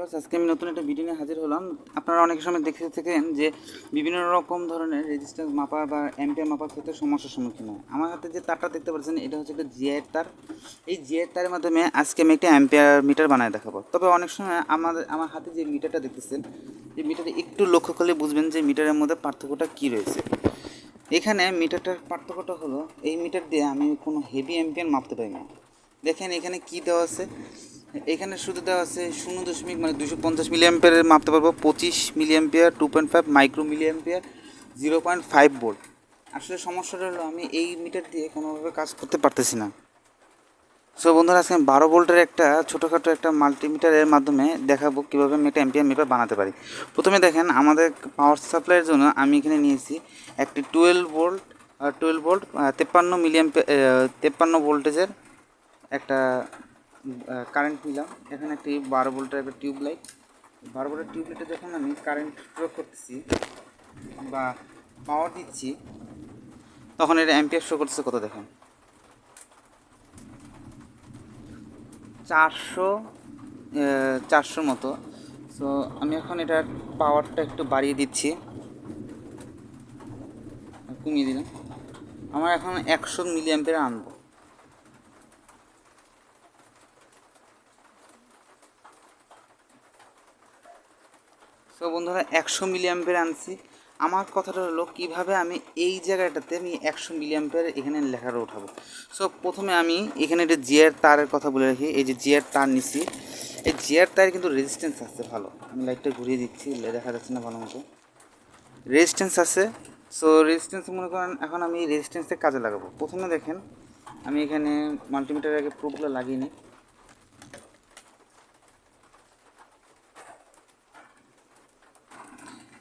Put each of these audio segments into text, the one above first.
Viewers আজকে আমি নতুন একটা ভিডিও নিয়ে হাজির হলাম। আপনারা অনেক সময় দেখে থাকেন যে বিভিন্ন রকম ধরনের রেজিস্ট্যান্স মাপা বা এমপিআর মাপার ক্ষেত্রে সমস্যার সম্মুখীন হয়। আমার হাতে যে তারটা দেখতে পাচ্ছেন, এটা হচ্ছে একটা জিআইয়ের তার। এই জিআইয়ের তারের মাধ্যমে আজকে আমি একটা এমপিআর মিটার বানায় দেখাবো। তবে অনেক সময় আমাদের আমার হাতে যে মিটারটা দেখতেছেন, এই মিটারে একটু লক্ষ্য করলে বুঝবেন যে মিটারের মধ্যে পার্থক্যটা কী রয়েছে। এখানে মিটারটার পার্থক্যটা হলো, এই মিটার দিয়ে আমি কোনো হেভি এমপিআর মাপতে পারি না। দেখেন এখানে কি দেওয়া আছে? এখানে শুধু দেওয়া আছে শূন্য দশমিক মানে দুশো পঞ্চাশ মিলি অ্যাম্পিয়ারের মাপতে পারব, পঁচিশ milli ampere two point five micro milli ampere zero point five volt আসলে সমস্যাটা হলো আমি এই মিটার দিয়ে কোনোভাবে কাজ করতে পারতেছি না। সো বন্ধুরা, আজকে আমি বারো ভোল্টের একটা ছোটোখাটো একটা মাল্টিমিটারের মাধ্যমে দেখাবো কীভাবে আমি একটা এমপিআর মিটার বানাতে পারি। প্রথমে দেখেন, আমাদের পাওয়ার সাপ্লাইয়ের জন্য আমি এখানে নিয়েছি একটি টুয়েলভ ভোল্ট টুয়েলভ ভোল্ট তেপ্পান্ন মিলিয়াম তেপ্পান্ন ভোল্টেজের একটা কারেন্ট নিলাম। এখানে একটি বারো ভোল্টের একটা টিউব লাইট বারো ভোল্টের টিউব লাইটে যখন আমি কারেন্ট প্রয়োগ করতেছি বা পাওয়ার দিচ্ছি, তখন এটা অ্যাম্পিয়ার শো করতেছে, কত দেখেন? চারশো চারশোর মতো। সো আমি এখন এটার পাওয়ারটা একটু বাড়িয়ে দিচ্ছি। কমিয়ে দিলাম। আমার এখন একশো মিলি অ্যাম্পিয়ার আনব সো বন্ধুরা একশো মিলি অ্যাম্পিয়ার আনছি। আমার কথাটা হলো, কীভাবে আমি এই জায়গাটাতে আমি একশো মিলি অ্যাম্পিয়ার এখানে লেখাটা উঠাবো? সো প্রথমে আমি এখানে একটা জিয়ার তারের কথা বলে রাখি। এই যে জিয়ার তার নিছি এই জিয়ার তারের কিন্তু রেজিস্ট্যান্স আছে ভালো। আমি লাইটটা ঘুরিয়ে দিচ্ছি দেখা যাচ্ছে না ভালো মতো রেজিস্ট্যান্স আছে। সো রেজিস্ট্যান্স মনে করেন এখন আমি রেজিস্ট্যান্সের কাজে লাগাবো। প্রথমে দেখেন, আমি এখানে মাল্টিমিটারের আগে প্রুফগুলো লাগিয়ে নিই।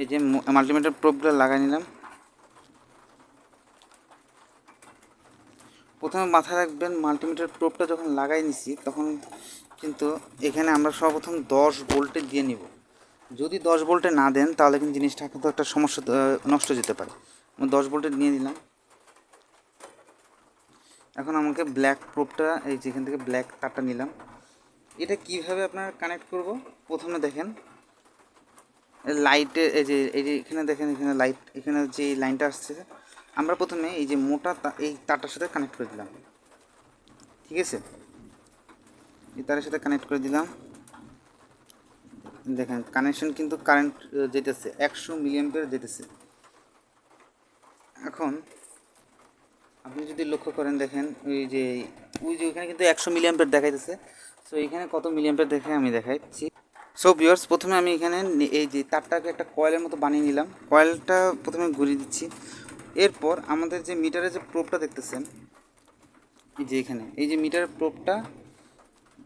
এই যে মাল্টিমিটার প্রোবগুলো লাগাই নিলাম। প্রথমে মাথায় রাখবেন মাল্টিমিটার প্রোবটা যখন লাগাই নিছি, তখন কিন্তু এখানে আমরা সর্বপ্রথম দশ ভোল্টে দিয়ে নিব। যদি দশ ভোল্টে না দেন, তাহলে কিন্তু জিনিসটা কিন্তু একটা সমস্যা নষ্ট যেতে পারে। আমি দশ ভোল্টে নিয়ে নিলাম। এখন আমাকে ব্ল্যাক প্রোপটা এই যেখান থেকে ব্ল্যাক তারটা নিলাম। এটা কীভাবে আপনার কানেক্ট করব? প্রথমে দেখেন। লাইটে এই যে এই যে এখানে দেখেন, এখানে লাইট এখানে যে লাইনটা আসছে, আমরা প্রথমে এই যে মোটা এই তারটার সাথে কানেক্ট করে দিলাম। ঠিক আছে? এই তারের সাথে কানেক্ট করে দিলাম। দেখেন কানেকশন কিন্তু কারেন্ট যেতেছে, একশো মিলিয়াম্পের যেতেছে। এখন আপনি যদি লক্ষ্য করেন, দেখেন, ওই যে ওই যে ওইখানে কিন্তু একশো মিলিয়াম্পের দেখাইতেছে। সো এখানে কত মিলিয়াম্পের দেখে আমি দেখাইছি সো ভিউয়ার্স প্রথমে আমি এখানে এই যে তারটাকে একটা কয়েলের মতো বানিয়ে নিলাম। কয়েলটা প্রথমে ঘুরিয়ে দিচ্ছি। এরপর আমাদের যে মিটারের যে প্রোপটা দেখতেছেন, এই যে এখানে, এই যে মিটারের প্রোপটা,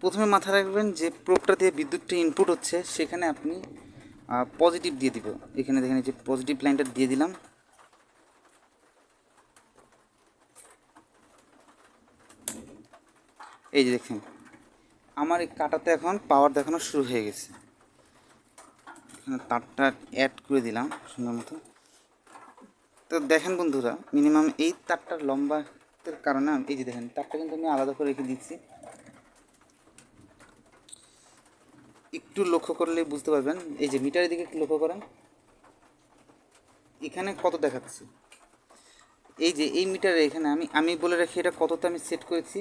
প্রথমে মাথায় রাখবেন যে প্রোপটা দিয়ে বিদ্যুৎটা ইনপুট হচ্ছে, সেখানে আপনি পজিটিভ দিয়ে দিব। এখানে দেখেন যে পজিটিভ লাইনটা দিয়ে দিলাম। এই যে দেখেন আমার এই কাটাতে এখন পাওয়ার দেখানো শুরু হয়ে গেছে। এখানে তারটা অ্যাড করে দিলাম, সুন্দর মতো। তো দেখেন বন্ধুরা মিনিমাম এই তারটার লম্বার কারণে এই যে দেখেন, তারটা কিন্তু আমি আলাদা করে রেখে দিচ্ছি। একটু লক্ষ্য করলে বুঝতে পারবেন, এই যে মিটারের দিকে একটু লক্ষ্য করেন। এখানে কত দেখাচ্ছে? এই যে এই মিটারে এখানে আমি আমি বলে রাখি এটা কততে আমি সেট করেছি?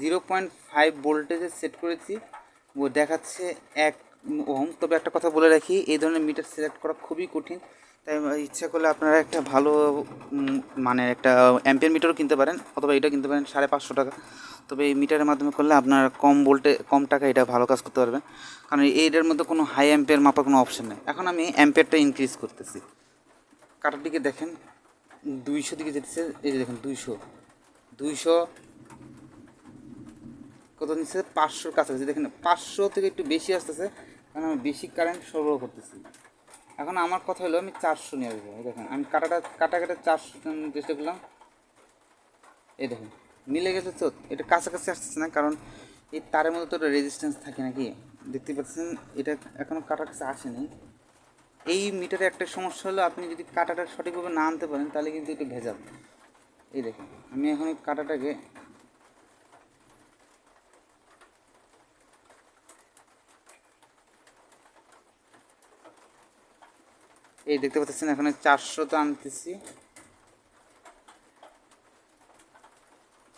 জিরো পয়েন্ট ফাইভ ভোল্টেজে সেট করেছি। ও দেখাচ্ছে এক ওহম তবে একটা কথা বলে রাখি, এই ধরনের মিটার সিলেক্ট করা খুবই কঠিন। তাই ইচ্ছা করলে আপনারা একটা ভালো মানে একটা অ্যাম্পিয়ার মিটারও কিনতে পারেন, অথবা এটা কিনতে পারেন সাড়ে পাঁচশো টাকা। তবে এই মিটারের মাধ্যমে করলে আপনার কম ভোল্টে কম টাকা এটা ভালো কাজ করতে পারবেন। কারণ এইটার মধ্যে কোনো হাই অ্যাম্পিয়ার মাপার কোনো অপশন নেই। এখন আমি অ্যাম্পিয়ারটা ইনক্রিজ করতেছি। কাটার দিকে দেখেন, দুইশো দিকে যেতেছে, এই যে দেখেন দুইশো। দুইশো কত নিচ্ছে? পাঁচশোর কাছাকাছি। দেখেন, পাঁচশো থেকে একটু বেশি আসতেছে, কারণ আমি বেশি কারেন্ট সরবরাহ করতেছি। এখন আমার কথা হলো, আমি চারশো নিয়ে আসব। দেখেন, আমি কাটাটা, কাটা কাটা চারশো চেষ্টা করলাম। এই দেখেন, মিলে গেছে তো, এটা কাছাকাছি আসতেছে না, কারণ এই তারের মধ্যে তো রেজিস্ট্যান্স থাকে নাকি? দেখতে পাচ্ছেন, এটা এখনও কাটার কাছে আসেনি। এই মিটারে একটা সমস্যা হলো, আপনি যদি কাটাটা সঠিকভাবে না আনতে পারেন, তাহলে কিন্তু একটু ভেজাল। এই দেখেন, আমি এখন কাটাটাকে এই দেখতে পাচ্ছেন, এখানে চারশো তো আনতেছি।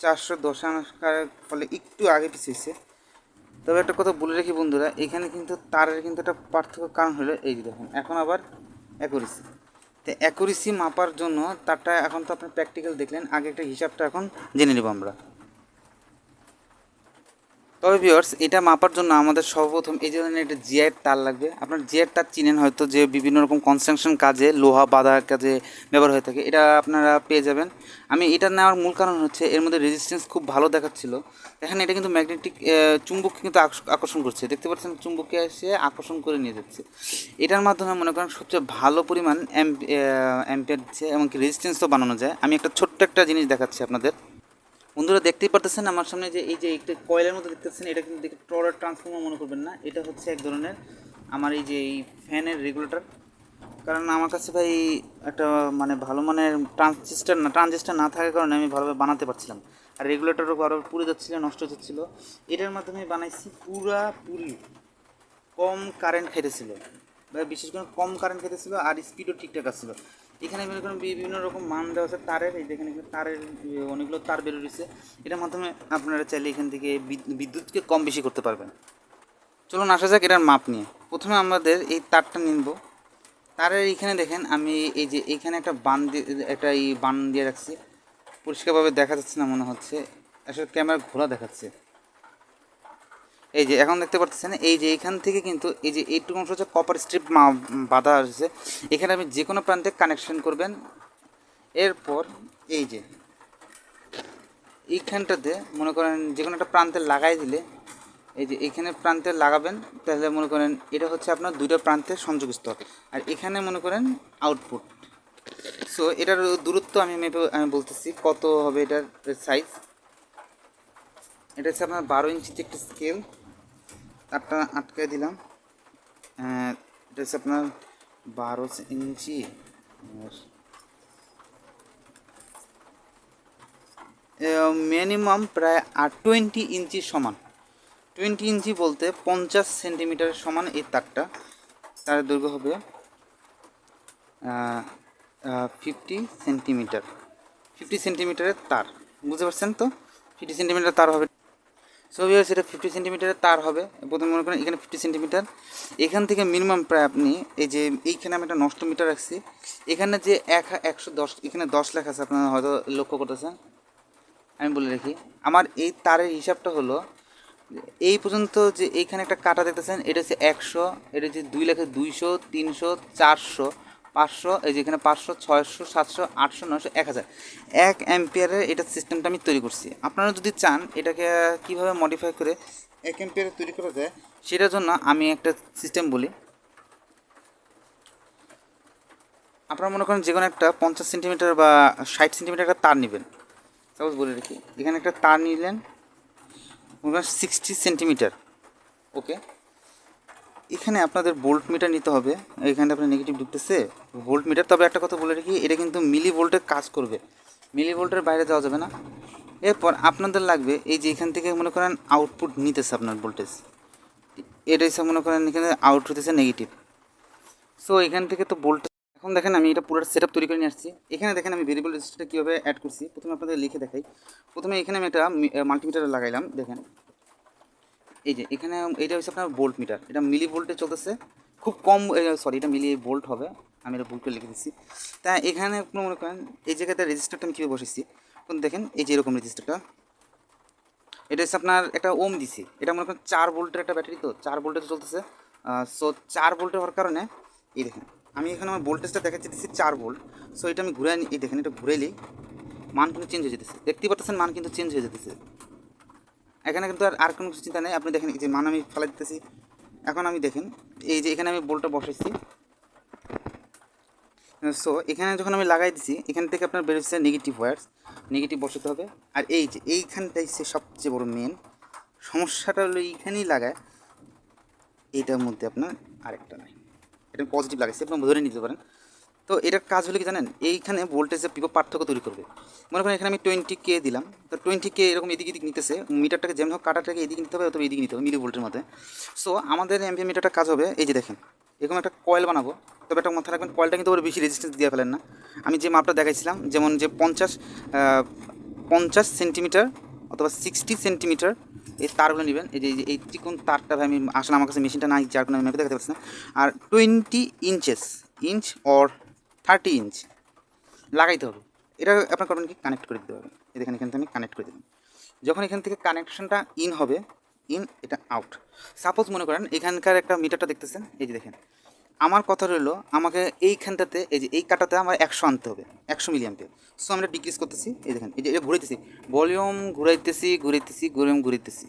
চারশো দশ আনার ফলে একটু আগে পিছিয়েছে। তবে একটা কথা বলে রাখি বন্ধুরা, এখানে কিন্তু তারের কিন্তু একটা পার্থক্য কারণ হলো এই যে দেখুন, এখন আবার অ্যাকুরেসি তো অ্যাকুরেসি মাপার জন্য তারটা এখন তো আপনি প্র্যাকটিক্যাল দেখলেন, আগে একটা হিসাবটা এখন জেনে নেব আমরা। তবে ভিউয়ার্স এটা মাপার জন্য আমাদের সর্বপ্রথম এই ধরনের একটা জিআইয়ের তার লাগবে আপনার জিআইয়ের তার চিনেন হয়তো যে বিভিন্ন রকম কনস্ট্রাকশন কাজে লোহা বাঁধার কাজে ব্যবহার হয়ে থাকে এটা আপনারা পেয়ে যাবেন আমি এটা নেওয়ার মূল কারণ হচ্ছে এর মধ্যে রেজিস্ট্যান্স খুব ভালো দেখাচ্ছিল এখানে এটা কিন্তু ম্যাগনেটিক চুম্বক কিন্তু আকর্ষ- আকর্ষণ করছে দেখতে পাচ্ছেন চুম্বকে এসে আকর্ষণ করে নিয়ে যাচ্ছে এটার মাধ্যমে মনে করেন সবচেয়ে ভালো পরিমাণ অ্যাম্পিয়ার দিচ্ছে এমনকি রেজিস্ট্যান্সও বানানো যায় আমি একটা ছোট্ট একটা জিনিস দেখাচ্ছি আপনাদের বন্ধুরা দেখতেই পারতেছেন আমার সামনে যে এই যে একটা কয়েলের মতো দেখতেছেন, এটা কিন্তু দেখে ট্রলার ট্রান্সফর্মার মনে করবেন না। এটা হচ্ছে এক ধরনের আমার এই যে এই ফ্যানের রেগুলেটর কারণ আমার কাছে ভাই একটা মানে ভালো মানের ট্রানজিস্টার না ট্রানজিস্টার না থাকার কারণে আমি ভালোভাবে বানাতে পারছিলাম। আর রেগুলেটরও বারবার পুড়ে যাচ্ছিল, নষ্ট যাচ্ছিল। এটার মাধ্যমে বানাইছি পুরা পুরি। কম কারেন্ট খেতেছিল বা বিশেষ করে কম কারেন্ট খেতেছিল আর স্পিডও ঠিকঠাক আসছিল। এখানে মনে করেন বিভিন্ন রকম মান দেওয়া আছে, তারের, এই দেখেন এখানে তারের অনেকগুলো তার বের রয়েছে এটার মাধ্যমে আপনারা চাইলে এখান থেকে বিদ- বিদ্যুৎকে কম বেশি করতে পারবেন। চলুন আসা যাক এটার মাপ নিয়ে। প্রথমে আমাদের এই তারটা নিব তারের এইখানে দেখেন, আমি এই যে এইখানে একটা বান দিয়ে, একটা এই বান দিয়ে রাখছি। পরিষ্কারভাবে দেখা যাচ্ছে না মনে হচ্ছে। আসলে ক্যামেরা ঘোরা দেখাচ্ছে। এই যে, এখন দেখতে পাচ্ছেন এই যে এখান থেকে কিন্তু এই যে এইটুকু অংশ হচ্ছে কপার স্ট্রিপ বাঁধা আছে এখানে আপনি যে কোনো প্রান্তে কানেকশন করবেন। এরপর এই যে, এইখানটাতে মনে করেন যে কোনো একটা প্রান্তে লাগাই দিলে, এই যে এখানে প্রান্তে লাগাবেন, তাহলে মনে করেন এটা হচ্ছে আপনার দুটো প্রান্তের সংযোগস্থল। আর এখানে মনে করেন আউটপুট সো এটার দূরত্ব আমি মেপে আমি বলতেছি কত হবে এটার সাইজ এটা হচ্ছে আপনার বারো ইঞ্চিতে একটা স্কেল তারটা আটকে দিলাম। এটা হচ্ছে আপনার বারো ইঞ্চি। মিনিমাম প্রায় আর টোয়েন্টি ইঞ্চি সমান। টোয়েন্টি ইঞ্চি বলতে পঞ্চাশ সেন্টিমিটারের সমান এই তারটা তার দৈর্ঘ্য হবে ফিফটি সেন্টিমিটার। ফিফটি সেন্টিমিটারের তার। বুঝতে পারছেন তো? ফিফটি সেন্টিমিটার তার হবে সো ভিউয়ার্স এটা ফিফটি সেন্টিমিটারের তার হবে। প্রথমে মনে করেন এখানে ফিফটি সেন্টিমিটার এখান থেকে মিনিমাম প্রায় আপনি এই যে এইখানে আমি একটা নষ্ট মিটার রাখছি। এখানে যে এক, একশো দশ, এখানে দশ লেখা আছে আপনারা হয়তো লক্ষ্য করতেছেন। আমি বলে রাখি, আমার এই তারের হিসাবটা হলো, এই পর্যন্ত যে এইখানে একটা কাটা দেখতেছেন, এটা হচ্ছে একশো, এটা হচ্ছে দুই লেখা দুইশো, তিনশো, চারশো। পাঁচশো, এই যে এখানে পাঁচশো, ছয়শো, সাতশো, আটশো নশো এক হাজার। এক অ্যাম্পিয়ারের এটা সিস্টেমটা আমি তৈরি করছি। আপনারা যদি চান এটাকে কীভাবে মডিফাই করে এক অ্যাম্পিয়ারে তৈরি করা যায়, সেটার জন্য আমি একটা সিস্টেম বলি। আপনারা মনে করেন যে কোনো একটা পঞ্চাশ সেন্টিমিটার বা ষাট সেন্টিমিটার একটা তার নেবেন। সাপোজ বলে রাখি, এখানে একটা তার নিলেন, মনে করেন সিক্সটি সেন্টিমিটার ওকে এখানে আপনাদের বোল্ট মিটার নিতে হবে। এখানে আপনার নেগেটিভ ঢুকতেছে। Volt meter. তবে একটা কথা বলে রাখি, এটা কিন্তু মিলি ভোল্টের কাজ করবে। মিলি ভোল্টের বাইরে যাওয়া যাবে না। এরপর আপনাদের লাগবে, এই যে এখান থেকে মনে করেন আউটপুট নিতেছে আপনার ভোল্টেজ এটা হিসাব মনে করেন এখানে আউট হতেছে নেগেটিভ সো এখান থেকে তো ভোল্টেজ এখন দেখেন আমি এটা পুরো সেট তৈরি করে নিয়ে আসছি। এখানে দেখেন আমি ভেরিয়েবল রেজিস্টারটা কীভাবে অ্যাড করছি। প্রথমে আপনাদের লিখে দেখাই। প্রথমে এখানে আমি একটা মাল্টিমিটার লাগাইলাম, দেখেন। এই যে এখানে, এটা হচ্ছে আপনার ভোল্ট মিটার এটা মিলি ভোল্টে চলতেছে। খুব কম সরি এটা মিলি ভোল্ট হবে। আমি এটা ভুল করে লিখে দিচ্ছি তা এখানে আপনি মনে করেন, এই জায়গাতে রেজিস্টারটা আমি কীভাবে বসেছি তখন দেখেন, এই যে এরকম রেজিস্টারটা এটা হচ্ছে আপনার একটা ওম দিছি। এটা মনে করেন চার ভোল্টের একটা ব্যাটারি তো, চার ভোল্টে চলতেছে। সো চার ভোল্টে হওয়ার কারণে, এই দেখেন, আমি এখানে আমার ভোল্টেজটা দেখাচ্ছি দিচ্ছি চার ভোল্ট সো এটা আমি ঘুরে এই দেখেন, এটা ঘুরেলি মান কিন্তু চেঞ্জ হয়ে যেতেছে। দেখতেই পাচ্ছেন মান কিন্তু চেঞ্জ হয়ে যেতেছে। এখানে কিন্তু আর আর কোনো কিছু চিন্তা নেই। আপনি দেখেন, এই যে মান আমি ফেলে দিতেছি। এখন আমি দেখেন, এই যে এখানে আমি বোল্টটা বসাইছি। সো এখানে যখন আমি লাগাই দিছি, এখান থেকে আপনার বেরোচ্ছে নেগেটিভ ওয়ার্স নেগেটিভ বসাতে হবে। আর এই যে, এইখানটাই সে সবচেয়ে বড় মেন সমস্যাটা হলো এইখানেই লাগায়, এইটার মধ্যে আপনার আরেকটা নাই। এটা পজিটিভ লাগাইছে, আপনি ধরে নিতে পারেন। তো এটার কাজ হলো কি জানেন, এইখানে ভোল্টেজের পিপো পার্থক্য তৈরি করবে। মনে করেন এখানে আমি টোয়েন্টি কে দিলাম, তো টোয়েন্টি কে এরকম এদিক এদিক নিতেছে, মিটারটাকে যেমন হোক কাটাটাকে এদিকে নিতে হবে, অথবা এদিকে নিতে হবে মিলি ভোল্টের মধ্যে। সো আমাদের এমপি মিটারটা কাজ হবে, এই যে দেখেন। এরকম একটা কয়েল বানাবো। তবে একটা মাথায় রাখবেন কয়েলটা কিন্তু ওর বেশি রেজিস্ট্যান্স দিয়ে ফেলেন না। আমি যে মাপটা দেখাইছিলাম, যেমন যে পঞ্চাশ পঞ্চাশ সেন্টিমিটার অথবা সিক্সটি সেন্টিমিটার এই তারগুলো নেবেন। এই যে, এই চিকন তারটা আমি আসলে আমার কাছে মেশিনটা নাই, যার কোনো আমি মেপে দেখাতে পারছি না। আর twenty inches inch or thirty inch লাগাইতে হবে। এটা আপনার করবেন কি? কানেক্ট করে দিতে হবে। এই দেখেন এখান থেকে আমি কানেক্ট করে দিলাম। যখন এখান থেকে কানেকশনটা ইন হবে ইন, এটা আউট। সাপোজ মনে করেন এখানকার একটা মিটারটা দেখতেছেন, এই যে দেখেন। আমার কথা রইল, আমাকে এইখানটাতে, এই যে এই কাটাতে আমার একশো আনতে হবে, একশো মিলিয়ামকে সো আমরা ডিক্রিজ করতেছি, এই দেখেন, এই যে এটা ঘুরাইতেছি। Volume ঘুরাইতেছি ঘুরাইতেছি volume ঘুরাইতেছি।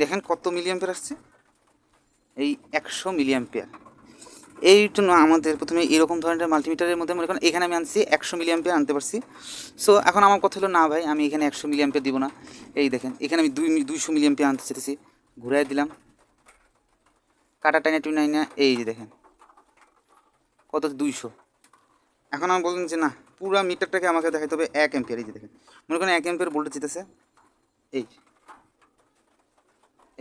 দেখেন কত মিলিয়াম্পের আসছে? এই একশো মিলিয়াম্পিয়ার এই জন্য আমাদের প্রথমে এরকম ধরনের মাল্টিমিটারের মধ্যে মনে করেন এখানে আমি আনছি একশো মিলিয়াম্পিয়ার আনতে পারছি। সো এখন আমার কথা হলো না ভাই, আমি এখানে একশো মিলিয়াম্পিয়ার দিব না। এই দেখেন, এখানে আমি দুই, দুইশো মিলিয়াম্পিয়ার আনতে চেতেছি ঘুরাই দিলাম। কাটা টাইনা টু নাইনা এই যে দেখেন। কত দুইশো। এখন আমি বললেন যে না, পুরো মিটারটাকে আমাকে দেখাতে হবে এক এম্পিয়ার এই যে দেখেন। মনে করেন এক এম্পিয়ার ভোল্টেজ যেতেছে এই।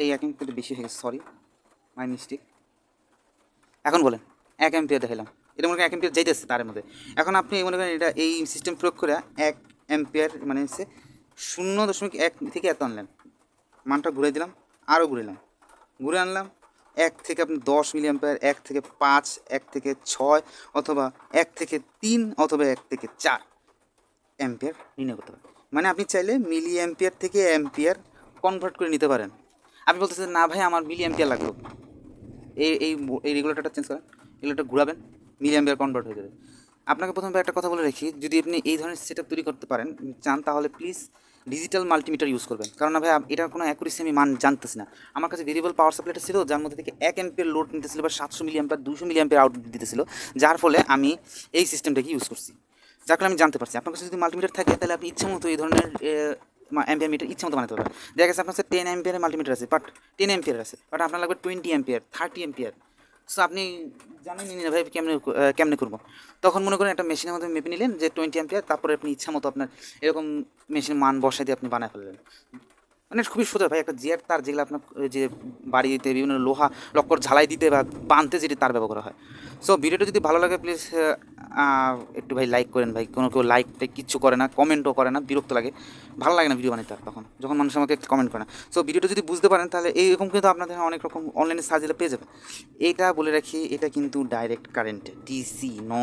এই এক এম্পিয়ার বেশি হয়ে গেছে সরি মাই মিস্টেক এখন বলেন, এক এম্পিয়ার দেখালাম এটা মনে করেন এক এম্পিয়ার যাইতেছে তার মধ্যে। এখন আপনি মনে করেন এটা এই সিস্টেম প্রয়োগ করে এক এম্পিয়ার মানে হচ্ছে শূন্য দশমিক এক থেকে এত আনলেন। মানটা ঘুরে দিলাম, আরও ঘুরাইলাম। ঘুরে আনলাম, এক থেকে আপনি দশ মিলি অ্যাম্পিয়ার এক থেকে পাঁচ, এক থেকে ছয়, অথবা এক থেকে তিন, অথবা এক থেকে চার অ্যাম্পিয়ার নির্ণয় করতে পারেন। মানে আপনি চাইলে মিলি অ্যাম্পিয়ার থেকে অ্যাম্পিয়ার কনভার্ট করে নিতে পারেন। আপনি বলতেছেন, না ভাই, আমার মিলি অ্যাম্পিয়ার লাগবে এই এই এই রেগুলেটরটা চেঞ্জ করেন রেগুলেটর ঘুরাবেন মিলি অ্যাম্পিয়ার কনভার্ট হয়ে যাবে। আপনাকে প্রথমে একটা কথা বলে রাখি, যদি আপনি এই ধরনের সেট তৈরি করতে পারেন, চান তাহলে প্লিজ ডিজিটাল মাল্টিমিটার ইউজ করবেন। কারণ ভাই এটার কোনো অ্যাকুরেসি আমি মান জানতেছি না। আমার কাছে ভেরিয়েবল পাওয়ার সাপ্লাইটা ছিল, যার মধ্যে থেকে এক এম্পিয়ার লোড নিতেছিল বা সাতশো মিলি দুশো মিলি অ্যাম্পিয়ার আউটপুট দিতেছিল, যার ফলে আমি এই সিস্টেমটাকে ইউজ করছি। যার আমি জানতে পারছি। আপনার কাছে যদি মাল্টিমিটার থাকে, তাহলে আপনি ইচ্ছে মতো এই ধরনের অ্যাম্পিয়ার মিটার, ইচ্ছে মতো বানাতে পারবে। দেখা গেছে আপনার টেন অ্যাম্পিয়ারের মাল্টিমিটার আছে বাট টেন অ্যাম্পিয়ার আছে বাট আপনার লাগবে twenty ampere thirty ampere. So আপনি জানেন না ভাই কেমনে কেমনে করব। তখন মনে করেন একটা মেশিনের মধ্যে মেপে নিলেন যে টোয়েন্টি অ্যাম্পিয়ার, তারপরে আপনি ইচ্ছা মতো আপনার এরকম মেশিনের মান বসাই দিয়ে আপনি বানায় ফেললেন। মানে খুবই সোজা ভাই, একটা জিয়ার তার যেগুলো আপনার যে বাড়িতে বিভিন্ন লোহা লক্কর ঝালাই দিতে বা বানতে যেটি তার ব্যবহার করা হয়। সো ভিডিওটা যদি ভালো লাগে প্লিজ একটু ভাই লাইক করেন ভাই। কোনো কেউ লাইক টাইক কিচ্ছু করে না কমেন্টও করে না, বিরক্ত লাগে। ভালো লাগে না ভিডিও বানাতে তখন যখন মানুষ আমাকে কমেন্ট করে না। সো ভিডিওটা যদি বুঝতে পারেন, তাহলে এইরকম কিন্তু আপনাদের অনেক রকম অনলাইনে সার্চ পেয়ে যাবেন। এটা বলে রাখি, এটা কিন্তু ডাইরেক্ট কারেন্ট ডিসি ন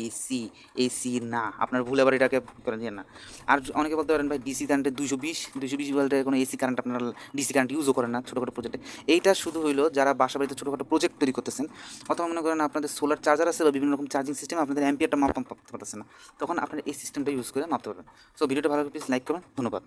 এসি এসি না। আপনার ভুল আবার এটাকে করেন যে না। আর অনেকে বলতে পারেন ভাই ডিসি কারেন্টে দুশো বিশ দুশো বিশ বলতে কোনো এসি কারেন্ট আপনারা ডিসি কারেন্ট ইউজও করেন না, ছোটোখাটো প্রজেক্টে এইটা শুধু হইল যারা বাসা বাড়িতে ছোটোখাটো প্রজেক্ট তৈরি করতেছেন, অথবা মনে করেন আপনাদের সোলার চার্জার আছে বা বিভিন্ন রকম চার্জিং সিস্টেম আপনাদের অ্যাম্পিয়ারটা মাপ মাপতে পারতেছে না, তখন আপনারা এই সিস্টেমটা ইউজ করে মাপতে পারবেন। সো ভিডিওটা ভালো প্লিজ লাইক করবেন, ধন্যবাদ।